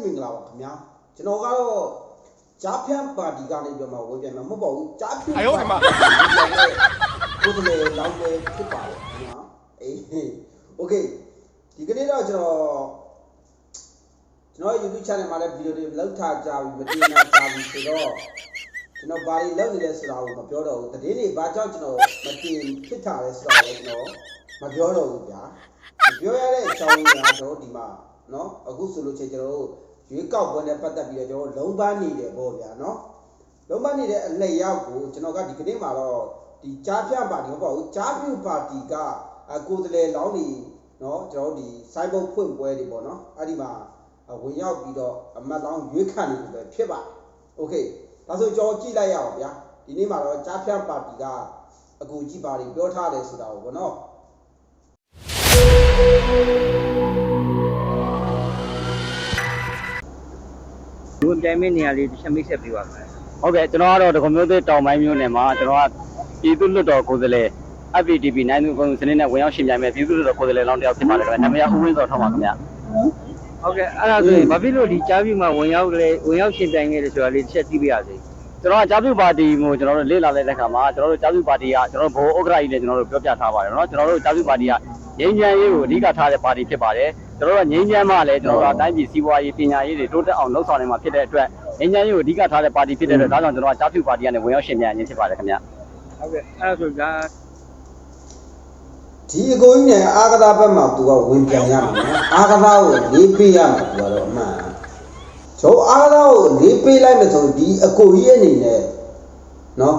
မင်္ဂလာပါခင်ဗျာကျွန်တော်ကတော့ကြားဖြန့်ပါတီကနေပြောမှာဝင်ပြန်မှာမဟုတ်ပါဘူးကြားဖြန့်ပါတီကိုယ်တည်းလောင်းပဲဖြစ်ပါတယ်ခင်ဗျာအေးโอเคဒီကနေ့တော့ကျွန်တော်ကျွန်တော် YouTube channel မှာလည်းဗီဒီယိုတွေလောက်ထားကြပြီမတင်နာကြပြီဆိုတော့ကျွန်တော်ဘာတွေလုပ်နေလဲဆိုတာကိုမပြောတော့ဘူးတတိတွေဘာကြောင့်ကျွန်တော်မတင်ဖြစ်ထားလဲဆိုတာကိုကျွန်တော်မပြောတော့ဘူးဗျာမပြောရတဲ့အကြောင်းရင်းကတော့ဒီမှာเนาะအခုဆိုလို့ချင်းကျွန်တော်တို့ ရွေးကောက်ပွဲနဲ့ပတ်သက်ပြီးတော့ကျွန်တော်လုံးပန်းနေတယ်ပေါ့ဗျာเนาะလုံးပန်းနေတဲ့အလက်ရောက်ကိုကျွန်တော်ကဒီကနေ့မှာတော့ဒီကြားဖြန့်ပါတီမဟုတ်ပါဘူးကြားပြူပါတီကအကိုယ်တည်းလောင်းနေเนาะကျွန်တော်တို့ဒီစိုင်းဘုတ်ဖွင့်ပွဲတွေပေါ့เนาะအဲ့ဒီမှာဝင်ရောက်ပြီးတော့အမတ်လောင်းရွေးခံနေတယ်ပဲဖြစ်ပါတယ်โอเคဒါဆိုကျွန်တော်ကြည့်လိုက်ရအောင်ဗျာဒီနေ့မှာတော့ကြားဖြန့်ပါတီကအကူကြည့်ပါလိပြောထားတယ်ဆိုတာကိုပေါ့เ นาะ ဒီပြိုင်မဲ့နေရာလေးတစ်ချက်မိတ်ဆက်ပေးပါမယ် ဟုတ်ကဲ့ကျွန်တော်ကတော့ဒဂုံမျိုးသေးတောင်ပိုင်းမျိုးနယ်မှာကျွန်တော်ကပြည်သူ့လွှတ်တော်ကိုယ်စားလှယ် FPTP နိုင်သူကုန်စနစ်နဲ့ဝင်ရောက်ရှင်ပြိုင်မဲ့ပြည်သူ့လွှတ်တော်ကိုယ်စားလှယ်လောင်းတစ်ယောက်ဖြစ်ပါတယ်ခင်ဗျာနာမည်ကဦးဝင်းစောထောက်ပါခင်ဗျာ ဟုတ်ကဲ့အဲ့ဒါဆိုရင်ဘာဖြစ်လို့ဒီကြားပြီးမှဝင်ရောက်လေဝင်ရောက်ရှင်ပြိုင်ခဲ့တယ်ဆိုတာလေးတစ်ချက်သိပြရစေ ကျွန်တော်ကကြားပြပါတီကိုကျွန်တော်တို့လေ့လာလိုက်တဲ့အခါမှာကျွန်တော်တို့ကြားပြပါတီကကျွန်တော်တို့ဘိုးဥက္ကရာကြီးနဲ့ကျွန်တော်တို့ပြောပြထားပါတယ်နော်ကျွန်တော်တို့ကြားပြပါတီကငြိမ်းချမ်းရေးကိုအဓိကထားတဲ့ပါတီဖြစ်ပါတယ် ကျွန်တော်တို့ကငြိမ်းချမ်းမှလည်းကျွန်တော်တို့ကတိုင်းပြည်စီးပွားရေးပညာရေးတွေတိုးတက်အောင်လှုပ်ဆောင်နေမှာဖြစ်တဲ့အတွက်ငြိမ်းချမ်းရေးကိုအဓိကထားတဲ့ပါတီဖြစ်တဲ့အတွက်ဒါကြောင့်ကျွန်တော်ကကြားပြပါတီကနေဝင်ရောက်ရှင်ပြိုင်ခြင်းဖြစ်ပါတယ်ခင်ဗျာဟုတ်ကဲ့အဲ့ဒါဆိုဒါဒီအကိုကြီးနဲ့အာကသာဘက်မှာသူကဝင်ပြန်ရမယ်နော်အာကသာကိုလေးပေးရမှာသူကတော့အမှန်ကျွန်တော်အာကသာကိုလေးပေးလိုက်မယ်ဆိုဒီအကိုကြီးအနေနဲ့နော်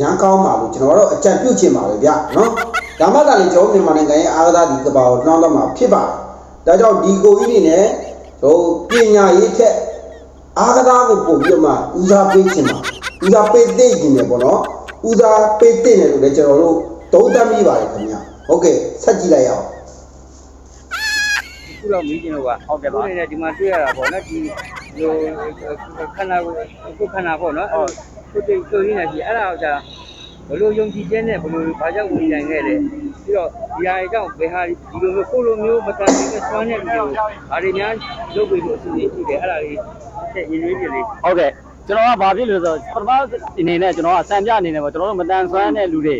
ရန်ကောင်းပါလို့ကျွန်တော်ကတော့အကြံပြုချင်ပါပဲဗျနော်ဒါမှသာလေကျွန်တော်မြန်မာနိုင်ငံရဲ့အာကသာဒီကဘာကိုနှောင်းတော့မှာဖြစ်ပါတယ် ဒါကြောင့်ဒီကိုကြီးအနေနဲ့ကျွန်တော်ပညာရေးထက်အာကသာကိုပို့ပြီးတော့မှဦးစားပေးချင်ပါဦးစားပေးသိချင်တယ်ပေါ့နော်ဦးစားပေးသိတယ်လို့လည်းကျွန်တော်တို့သုံးသပ်မိပါတယ်ခင်ဗျဟုတ်ကဲ့ဆက်ကြည့်လိုက်ရအောင်ခုလောက်မေးချင်တော့ကဟုတ်ကဲ့ပါဒီနေ့ဒီမှာတွေ့ရတာပေါ့နော်ဒီဟိုခန္ဓာကိုခုခန္ဓာပေါ့နော်အဲ့ခုတိတ်ဆိုရင်းနေပြီအဲ့ဒါကကြာ ဘလို့ယုံကြည်ခြင်းနဲ့ဘလို့ဘာကြောင့်ဝင်ကြင်ခဲ့လဲပြီးတော့ဒီဟာကြောင့်ဘယ်ဟာဒီလိုမျိုးကိုလိုမျိုးမတန်တဲ့ဆွမ်းတဲ့လူတွေဘာတွေများလုပ်ပြီးလို့အစီအစဉ်ရှိတယ်အဲ့ဒါလေးအဲ့ရင်းနှီးတယ်လေဟုတ်ကဲ့ကျွန်တော်ကဘာဖြစ်လို့ဆိုပထမအနေနဲ့ကျွန်တော်ကစံပြအနေနဲ့ပေါ့ကျွန်တော်တို့မတန်ဆွမ်းတဲ့လူတွေ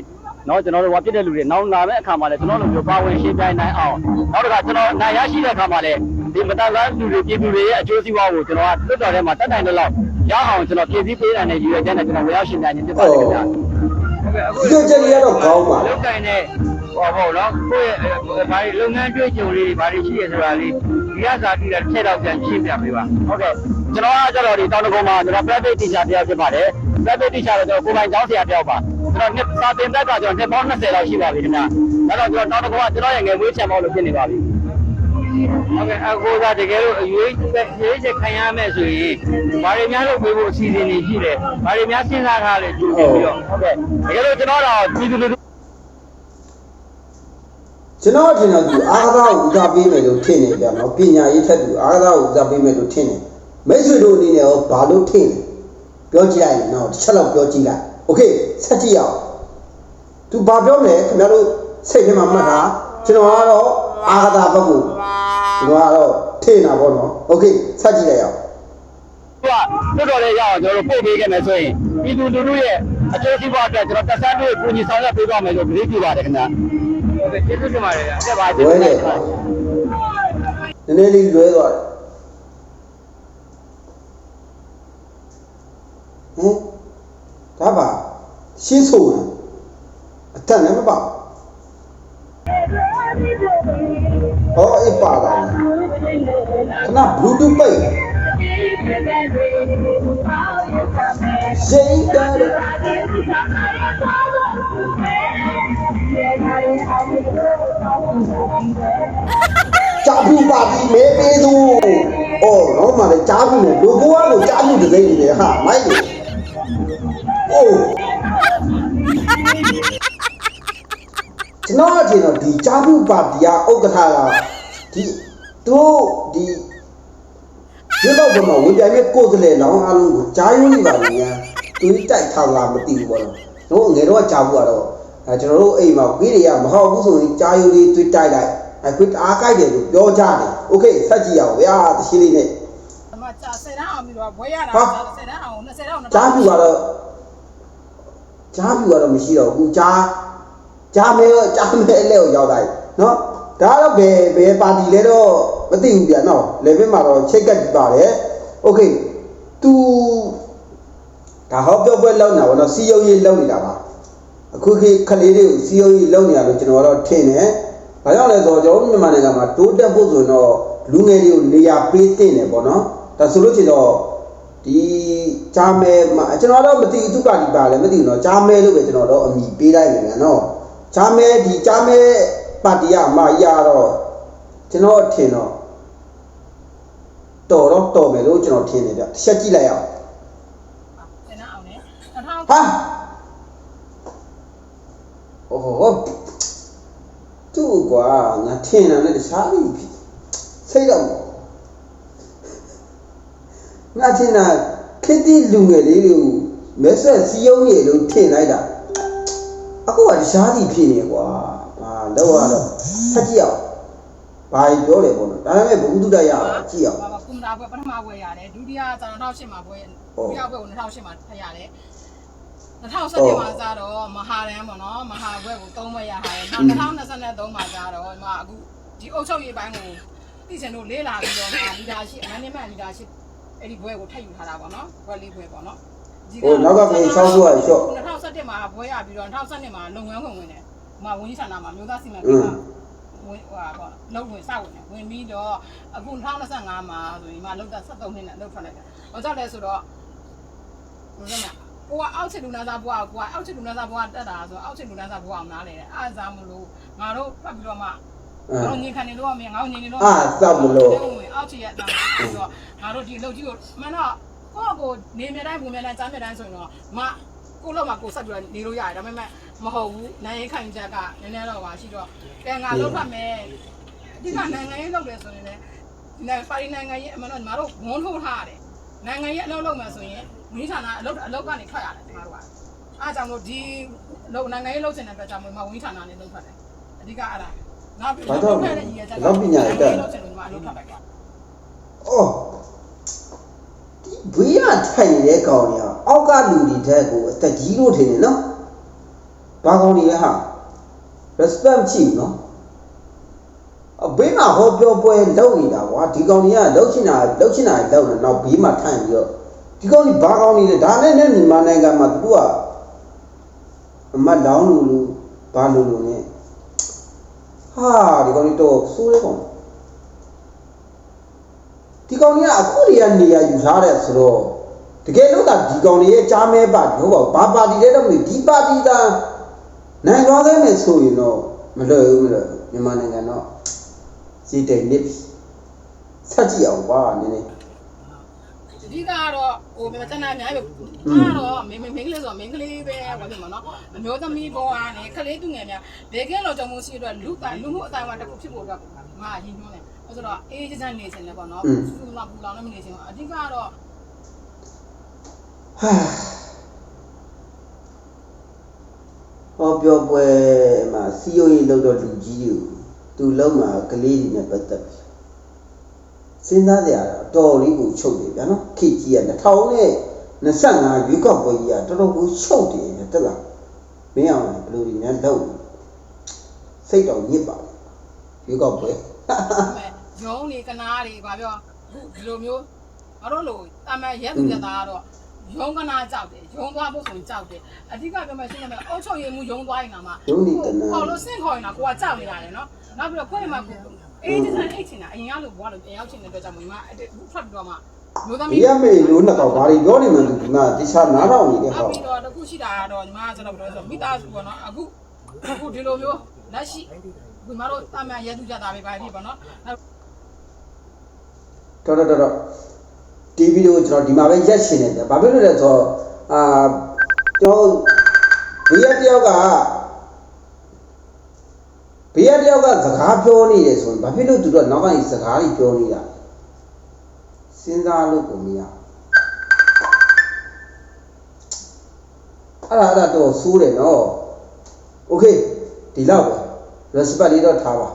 နော်ကျွန်တော်တို့ဟောပြတဲ့လူတွေနောက်လာတဲ့အခါမှာလည်းကျွန်တော်တို့မျိုးပါဝင်ရှင်းပြနိုင်အောင်နောက်တစ်ခါကျွန်တော်နိုင်ရရှိတဲ့အခါမှာလည်းဒီမတန်ဆွမ်းလူတွေပြည်သူတွေရဲ့အကျိုးစီးပွားကိုကျွန်တော်ကလွတ်တော်ထဲမှာတတ်နိုင်တဲ့လောက်ရအောင်ကျွန်တော်ဖြည့်ဆည်းပေးနိုင်တဲ့ရည်ရွယ်ချက်နဲ့ကျွန်တော်ဝေရောက်ရှင်းပြခြင်းဖြစ်ပါတယ်ခင်ဗျာ ဒီလိုချက်လေးကတော့ကောင်းပါလောက်ကင်တဲ့ဟောပေါ့နော်ကိုယ့်ရဲ့ဘာတွေလုပ်ငန်းကြွေးကြုံလေးတွေဘာတွေရှိရဆိုတာလေးဒီကစားပြီးတော့တစ်ချက်တော့ပြန်ရှင်းပြပေးပါဟုတ်ကဲ့ကျွန်တော်ကကျတော့ဒီတောင်တကုံမှာကျွန်တော် private teacher တယောက်ဖြစ်ပါတယ် private teacher တော့ကျွန်တော်ကိုယ်ပိုင်ကျောင်းဆရာတယောက်ပါကျွန်တော်နှစ်စာသင်တက်ကကျွန်တော်နှစ်ပေါင်း20လောက်ရှိပါပြီခင်ဗျာဒါတော့ကျွန်တော်တောင်တကုံကကျွန်တော်ရဲ့ငယ်မွေးချမ်းပေါလို့ဖြစ်နေပါပြီ ဟုတ်ကဲ့အကိုကတကယ်လို့အရွေးရွေးချက်ခံရမယ်ဆိုရင်ဘာတွေများလုပ်ပေးဖို့အစီအစဉ်တွေရှိတယ်ဘာတွေများစဉ်းစားထားလဲကြည့်ပြီးတော့ ဟုတ်ကဲ့တကယ်လို့ကျွန်တော်တော့ပြည်သူလူထု ကျွန်တော်ထင်တယ်သူအာကသာကိုဦးစားပေးမယ်လို့ထင်နေကြနော်ပညာရေးထက်သူအာကသာကိုဦးစားပေးမယ်လို့ထင်တယ်မိတ်ဆွေတို့အနေနဲ့ရောဘာလို့ထင်လဲပြောကြည့်လိုက်ရင်တော့တစ်ချက်လောက်ပြောကြည့်လိုက်โอเคဆက်ကြည့်ရအောင်သူဘာပြောမလဲခင်ဗျားတို့စိတ်ထဲမှာမှတ်တာကျွန်တော်ကတော့ အာကသာဘက်ကိုကျွန်တော်ကတော့ထင်တာပေါ့နော်โอเคဆက်ကြည့်လိုက်ရအောင် ကတော်တော်လေးရအောင်ကျွန်တော်တို့ပို့ပေးခဲ့မယ်ဆိုရင်ပြည်သူလူထုရဲ့အကျိုးစီးပွားအတွက်ကျွန်တော်တက်ဆန်းတွေပူညီဆောင်ရွက်ပေးသွားမယ်လို့ကြေညာပါတယ်ခင်ဗျာ ဟုတ်ကဲ့ကျေးဇူးတင်ပါတယ်ဗျာ ဆက်ပါကျေး လွဲ ဇူး တယ် တင်ပါ နည်းနည်းလေးလွဲသွားတယ်ဟင်ဒါပါရှင်းဆိုရင်အတက်လည်းမပါ ဟောအေးပါတာခဏ bluetooth ပိတ်ရှိန်တယ်ကြာဘူးပါပြီမဲပေးသူအော်တော့မှလည်းကြာဘူးနဲ့လူကောကတော့ကြာဘူးတစ်သိန်းနေတယ်ဟာမိုက်တယ်အိုး ကျွန်တော်အထင်တော့ဒီကြာဘူးပါတီယာဥက္ကဋ္ဌကဒီတို့ဒီဒီတော့ဘယ်မှာဝင်ပြိုင်မဲ့ကိုယ်စလဲလောင်းအားလုံးကိုကြားရုံးနေပါလေညာသူတိုက်ထားလားမသိဘူးပေါ့နော်တို့ငယ်တော့ကြာဘူးကတော့အဲကျွန်တော်တို့အိမ်မှာဝီးတွေကမဟုတ်ဘူးဆိုရင်ကြားရုံးလေးတွေ့တိုက်လိုက်အခုအားကြိုက်တယ်လို့ပြောကြတယ်โอเคဆက်ကြည့်ရအောင်ဗျာတရှိလေးနဲ့ အမ မှာကြာ10တန်းအောင်ပြီးတော့ဘွဲရတာ ဟာ ကြာ10တန်းအောင်20တန်းအောင် ကြားပြူကတော့ကြားပြူကတော့မရှိတော့ဘူးကြား ကြားမဲရောကြားမဲအလဲကိုရောက်လာပြီနော်ဒါကတော့ဘယ်ဘယ်ပါတီလဲတော့မသိဘူးဗျာနော်လေဘင်းမှာတော့ချိတ်ကပ်ပါတယ်โอเค तू ဒါဟောပြောပွဲလောက်နေတာဗောနော်စီယုံရေးလောက်နေတာပါအခုခေတ်ခလေးတွေကိုစီယုံရေးလောက်နေရလို့ကျွန်တော်ကတော့ထင်တယ်ဘာကြောင့်လဲဆိုတော့ကျွန်တော်တို့မြန်မာနိုင်ငံမှာတိုးတက်ဖို့ဆိုရင်တော့လူငယ်တွေကိုနေရာပေးတင်တယ်ဗောနော်ဒါဆိုလို့ချင်တော့ဒီဂျာမဲမှာကျွန်တော်တော့မသိဘူးသူကဒီပါလဲမသိဘူးနော်ဂျာမဲလို့ပဲကျွန်တော်တော့အမိပေးလိုက်နေတယ်နော် ဂျာမဲဒီဂျာမဲပါတီကအမကြီးကတော့ကျွန်တော်ထင်တော့တော်တော့တော်မယ်လို့ကျွန်တော်ထင်တယ်ဗျတစ်ချက်ကြည့်လိုက်အောင် 10တန်းအောင်နဲ့2000 ဟာโอ้โหသူ့ကွာငါထင်တာနဲ့တခြားပြီစိတ်တော့ငါထင်တာခစ်တိလူငယ်လေးတွေကိုမဲဆက်စီယုံနေလို့ထင်လိုက်တာ အခုကတခြားစီဖြစ်နေကွာဟာတော့ရတော့ဖတ်ကြည့်အောင်ဘာပြောတယ်ပေါ့နော်ဒါပေမဲ့ဘုသူတရအောင်ကြည့်အောင်ဘာကွန်တာဘွဲပထမဘွဲရတယ်ဒုတိယကျတော့2008မှာဘွဲဒုတိယဘွဲကို2008မှာထပ်ရတယ်2017မှာကျတော့မဟာရန်ပေါ့နော်မဟာဘွဲကို3ဘွဲရဟာရနောက်2023မှာကျတော့ဒီမှာအခုဒီအုပ်ချုပ်ရေးပိုင်းကိုသိစင်တို့လေးလာပြီးတော့လီဒါရှိအမန်နေမန်လီဒါရှိအဲ့ဒီဘွဲကိုထပ်ယူထားတာပေါ့နော်ဘွဲလေးဘွဲပေါ့နော် ဟိုနောက်ကပြေချောင်းစိုးရရှော့2017မှာဘွဲရပြီးတော့2012မှာလုံငန်းဝင်ဝင်တယ်။ဟိုမှာဝန်ကြီးဌာနမှာမျိုးသားစီမံကိန်းမှာဝင်ဟိုပါပေါ့လုံဝင်စဝင်တယ်ဝင်ပြီးတော့အခု2025မှာဆိုရင်မှလုံသက်73နှစ်နဲ့လုံထွက်လိုက်တယ်။ဘာကြောင့်လဲဆိုတော့ဘယ်လိုလဲကိုကအောက်ချစ်လူနာသားဘွားကိုကအောက်ချစ်လူနာသားဘွားတက်တာဆိုအောက်ချစ်လူနာသားဘွားအောင်နားလေတယ်အားစားမလို့ငါတို့ဖတ်ပြီးတော့မှအဲငါတို့ညင်ခံနေလို့မင်းငါတို့ညင်နေလို့အားစားမလို့အောက်ချစ်ရတာဆိုတော့ငါတို့ဒီလုံကြီးကိုမင်းတော့ ကိုယ့်ကိုနေမြတိုင်းပုံမြတိုင်းကြားမြတိုင်းဆိုရင်တော့မကိုလောက်မှာကိုဆက်ပြီးတော့နေလို့ရတယ်ဒါပေမဲ့မဟုတ်ဘူးနိုင်ရင်ခံချက်ကနည်းနည်းတော့ပါရှိတော့ကဲငါလောက်ဖတ်မယ်အဓိကနိုင်ငံရေးလုပ်တယ်ဆိုရင်လည်းဒီနိုင်ငံပါရီနိုင်ငံရေးအမှန်တော့ညီမတို့ဝန်းထိုးထားရတယ်နိုင်ငံရေးအလုပ်လုပ်မယ်ဆိုရင်မိဌာနအလုပ်အလုပ်ကနေထွက်ရတယ်ညီမတို့ကအားကြောင့်လို့ဒီလုပ်နိုင်ငံရေးလုပ်ချင်တဲ့အတွက်ကြောင့်မဝင်းဌာနနဲ့လုပ်ထွက်တယ်အဓိကအဲ့ဒါနောက်ပြီးလုပ်ခဲ့တဲ့ရည်ရချက်လုပ်ချင်တယ်ညီမအလုပ်ထွက်လိုက်ကွာအော်ဒီ ဘေးကထိုင်နေတဲ့ကောင်တွေကအောက်ကလူတွေတက်ကိုအသက်ကြီးလို့ထင်တယ်နော်ဘာကောင်တွေလဲဟာ respect ချိနော်အဘေးမှာဟောပြောပွဲလုပ်နေတာကွာဒီကောင်တွေကလှုပ်ချင်တာလှုပ်ချင်တာလှုပ်နေတော့ဘေးမှာထိုင်ပြီးတော့ဒီကောင်တွေဘာကောင်တွေလဲဒါနဲ့နဲ့မြန်မာနိုင်ငံမှာသူတို့ကအမတ်လောင်းလူလူဘာလူလူနဲ့ဟာဒီကောင်တွေတော့စိုးရဲကောင်ဒီ ကောင်ကြီးကအခုတွေကနေရာယူထားတယ်ဆိုတော့တကယ်လို့သာဒီကောင်တွေရဲ့ကြားမဲပါဟုတ်ပါဘူးဘာပါတီလဲတော့မသိဘူးဒီပါတီသာနိုင်သွားခဲ့မယ်ဆိုရင်တော့မလွယ်ဘူးမလွယ်ဘူးမြန်မာနိုင်ငံတော့စီတိတ်နစ်ဆက်ကြည့်အောင်ကွာနည်းနည်းအဓိကကတော့ဟိုမြန်မာတန်တာအများကြီးပဲအားတော့မင်းမင်းကလေးဆိုမင်းကလေးပဲဘာဖြစ်မှာနော်အမျိုးသမီးဘဝနဲ့ကလေးသူငယ်များဘယ်ကဲလို့ကြောင့်မို့ရှိတော့လူတလူမှုအတိုင်းအဝတစ်ခုဖြစ်ဖို့အတွက်ငါရည်ညွှန်းတယ်အဲ ဆိုတော့အေးချမ်းနေခြင်းလည်းပေါ့နော်စူလာပူလောင်လည်းမနေခြင်းအဓိကတော့ဟာဟောပြောပွဲမှာစီယိုရေးလောက်တော့လူကြီးကိုသူလုံးမှာကလေးတွေနဲ့ပတ်သက်ပြီစဉ်းစားကြရတာအတော်လေးကိုချုပ်တယ်ဗျာနော်ခေတ်ကြီးက2025ရွေးကောက်ပွဲကြီးကတော်တော်ကိုချုပ်တယ်ဗျတက်လားမင်းအောင်ဘယ်လိုဒီများလောက်စိတ်တော်ညစ်ပါရွေးကောက်ပွဲ ရုံးနေကနာတွေဘာပြောဒီလိုမျိုးငါတို့လိုတာမန်ရဲသူရက်သားကတော့ရုံးကနာကြောက်တယ်ရုံးသွားဖို့ဆိုရင်ကြောက်တယ်အဓိကပြောမယ်ရှင်းရမယ်အုတ်ချုပ်ရည်မှုရုံးသွားရင်တော့မှရုံးနေတနာဟောလို့စင့်ခေါ်ရင်တော့ကိုကကြောက်နေရတယ်နော်နောက်ပြီးတော့ခွင့်မှာကိုအေးဒီဇိုင်းအိတ်ချင်တာအရင်ကလို့ဘွားလို့ပြန်ရောက်ချင်တဲ့အတွက်ကြောင့်မို့ဒီမှာအဲ့ဖတ်ပြီးတော့မှမျိုးသမီးဒီရမေလို့နှစ်ကောင်ဘာတွေပြောနေမှန်းသူဒီမှာတခြားနားထောင်နေတဲ့နောက်ဟောပြီးတော့တခုရှိတာကတော့ညီမကကျွန်တော်ပြောဆိုမိသားစုပေါ့နော်အခုအခုဒီလိုမျိုးလက်ရှိဒီမှာတော့တာမန်ရဲသူကြတာပဲပါပြီပေါ့နော် တော်တော်တော်တော်ဒီဗီဒီယိုကျွန်တော်ဒီမှာပဲရက်ရှင်နေတယ်ဘာဖြစ်လို့လဲဆိုတော့အာကျွန်တော်ဘေးရတယောက်ကဘေးရတယောက်ကစကားပြောနေတယ်ဆိုရင်ဘာဖြစ်လို့သူတို့နောက်ကနေစကားကြီးပြောနေတာစဉ်းစားလို့ကိုမရအဲ့ဒါအဲ့ဒါတော့စိုးတယ်နော်โอเคဒီလောက်ပဲ respect လေးတော့ထားပါ